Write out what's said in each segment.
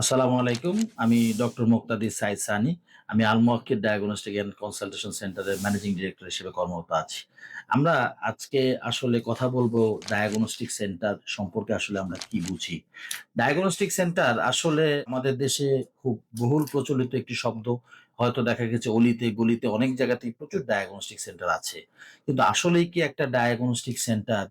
আসসালামু আলাইকুম। আমি ডক্টর মুক্তাদি সাইদ সানি। আমি আলমোয়াক্কির ডায়াগনস্টিক অ্যান্ড কনসালটেশন সেন্টারের ম্যানেজিং ডিরেক্টর হিসেবে কর্মরত আছি। আমরা আজকে আসলে কথা বলব ডায়াগনস্টিক সেন্টার সম্পর্কে আসলে আমরা কি বুঝি। ডায়াগনস্টিক সেন্টার আসলে আমাদের দেশে খুব বহুল প্রচলিত একটি শব্দ। হয়তো দেখা গেছে অলিতে, গলিতে অনেক জায়গাতেই প্রচুর ডায়াগনস্টিক সেন্টার আছে। কিন্তু আসলেই কি একটা ডায়াগনস্টিক সেন্টার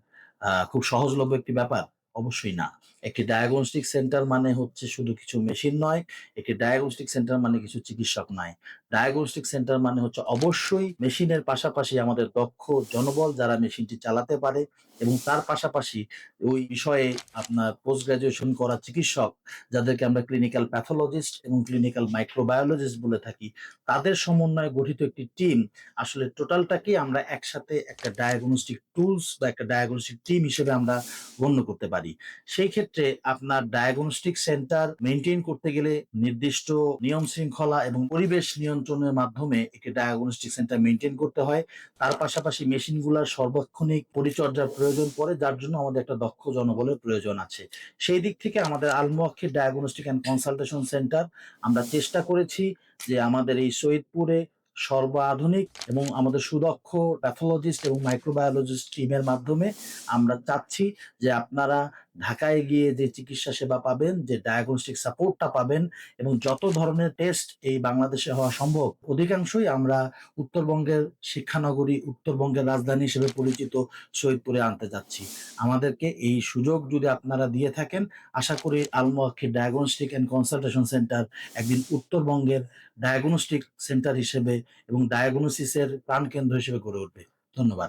খুব সহজলভ্য একটি ব্যাপার? অবশ্যই না। একটি ডায়াগনস্টিক সেন্টার মানে হচ্ছে শুধু কিছু মেশিন নয়, একটি ডায়াগনস্টিক সেন্টার মানে কিছু চিকিৎসক নয়। ডায়াগনস্টিক সেন্টার মানে হচ্ছে অবশ্যই মেশিনের পাশাপাশি আমাদের দক্ষ জনবল যারা মেশিনটি চালাতে পারে এবং তার পাশাপাশি ওই বিষয়ে আপনার পোস্ট গ্রাজুয়েশন করা চিকিৎসক যাদেরকে আমরা ক্লিনিক্যাল প্যাথোলজিস্ট এবং ক্লিনিক্যাল মাইক্রোবায়োলজিস্ট বলে থাকি, তাদের সমন্বয়ে গঠিত একটি টিম আসলে টোটালটাকে আমরা একসাথে একটা ডায়াগনস্টিক টুলস বা একটা ডায়াগনস্টিক টিম হিসেবে আমরা গণ্য করতে পারি। সেই ক্ষেত্রে আপনার ডায়াগনস্টিক সেন্টার মেনটেন করতে গেলে নির্দিষ্ট নিয়ম শৃঙ্খলা এবং পরিবেশ নিয়ন্ত্রণের মাধ্যমে একটি ডায়াগনস্টিক সেন্টার মেনটেন করতে হয়। তার পাশাপাশি মেশিনগুলোর সর্বক্ষণিক পরিচর্যার প্রয়োজন পড়ে, যার জন্য আমাদের একটা দক্ষ জনবলের প্রয়োজন আছে। সেই দিক থেকে আমাদের Almoakshi diagnostic and consultation centre আমরা চেষ্টা করেছি যে আমাদের এই শহীদপুরে সর্বাধুনিক এবং আমাদের সুদক্ষ প্যাথোলজিস্ট এবং মাইক্রোবায়োলজিস্ট টিমের মাধ্যমে আমরা চাচ্ছি যে আপনারা ঢাকায় গিয়ে যে চিকিৎসা সেবা পাবেন, যে ডায়াগনস্টিক সাপোর্টটা পাবেন এবং যত ধরনের টেস্ট এই বাংলাদেশে হওয়া সম্ভব, অধিকাংশই আমরা উত্তরবঙ্গের শিক্ষানগরী, উত্তরবঙ্গের রাজধানী হিসেবে পরিচিত শহীদপুরে আনতে যাচ্ছি। আমাদেরকে এই সুযোগ যদি আপনারা দিয়ে থাকেন, আশা করি আলমোয়াক্ষী ডায়াগনস্টিক অ্যান্ড কনসালটেশন সেন্টার একদিন উত্তরবঙ্গের ডায়াগনস্টিক সেন্টার হিসেবে এবং ডায়াগনোসিসের প্রাণকেন্দ্র হিসেবে গড়ে উঠবে। ধন্যবাদ।